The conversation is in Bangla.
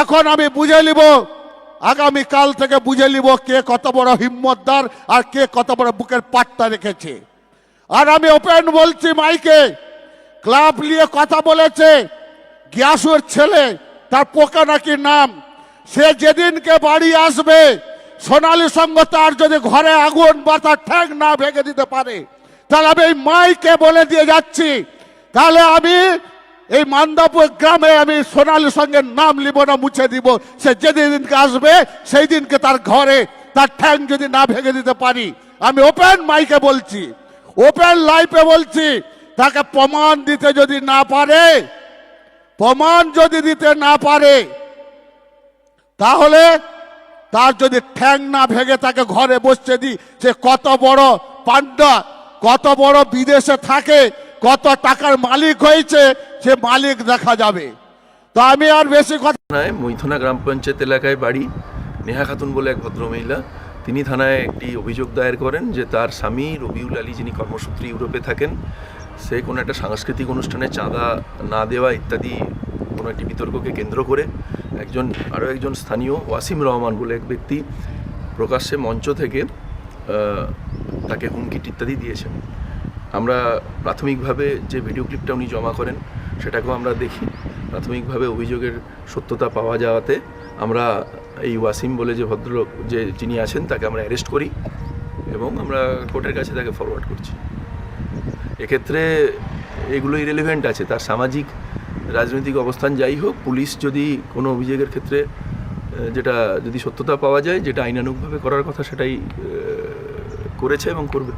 এখন আমি বুঝে নিব, আগামী কাল থেকে বুঝে নিব কে কত বড় হিম্মতদার আর কে কত বড় বুকের পাট্টা রেখেছে। আর আমি ওপেন বলছি মাইকে, ক্লাব নিয়ে কথা বলেছে, গিয়াসুর ছেলে, তার পোকা নাকি নাম, সে যেদিনকে বাড়ি আসবে, সোনালী সঙ্গ তার যদি ঘরে আগুন বা তার ঠ্যাং না ভেঙে দিতে পারে, তাহলে আমি এই মাইকে বলে দিয়ে যাচ্ছি। তাহলে আমি এই মান্দাপুর গ্রামে আমি সোনালী সঙ্গে নাম লিব না মুছে দিব। সে যেদিনকে আসবে, সেই দিনকে তার ঘরে, তার ঠ্যাং যদি না ভেঙে দিতে পারি। আমি ওপেন মাইকে বলছি ওপেন লাইফে বলছি, তাকে প্রমাণ দিতে যদি না পারে, প্রমাণ যদি দিতে না পারে, তাহলে তার যদি ঠ্যাং না ভেঙে তাকে ঘরে বসতে দিই, সে কত বড় পান্ডা কত বড় বিদেশে থাকে কত টাকার মালিক হয়েছে, সে মালিক দেখা যাবে। তো আমি আর বেশি কথা থানায় মৈথনা গ্রাম পঞ্চায়েত এলাকায় বাড়ি, নেহা খাতুন বলে এক ভদ্রমহিলা। তিনি থানায় একটি অভিযোগ দায়ের করেন যে তার স্বামী রবিউল আলী, যিনি কর্মসূত্রে ইউরোপে থাকেন, সে কোনো একটা সাংস্কৃতিক অনুষ্ঠানে চাঁদা না দেওয়া ইত্যাদি কোনো একটি বিতর্ককে কেন্দ্র করে একজন, আরও একজন স্থানীয় ওয়াসিম রহমান বলে এক ব্যক্তি প্রকাশ্যে মঞ্চ থেকে তাকে হুমকি ইত্যাদি দিয়েছেন। আমরা প্রাথমিকভাবে যে ভিডিও ক্লিপটা উনি জমা করেন, সেটাকেও আমরা দেখি। প্রাথমিকভাবে অভিযোগের সত্যতা পাওয়া যাওয়াতে আমরা এই ওয়াসিম বলে যে ভদ্রলোক, যে যিনি আছেন, তাকে আমরা অ্যারেস্ট করি এবং আমরা কোর্টের কাছে তাকে ফরওয়ার্ড করছি। এক্ষেত্রে এগুলো ইরেলিভেন্ট আছে। তার সামাজিক, রাজনৈতিক অবস্থান যাই হোক, পুলিশ যদি কোনো অভিযোগের ক্ষেত্রে যেটা যদি সত্যতা পাওয়া যায়, যেটা আইনানুগভাবে করার কথা সেটাই করেছে এবং করবে।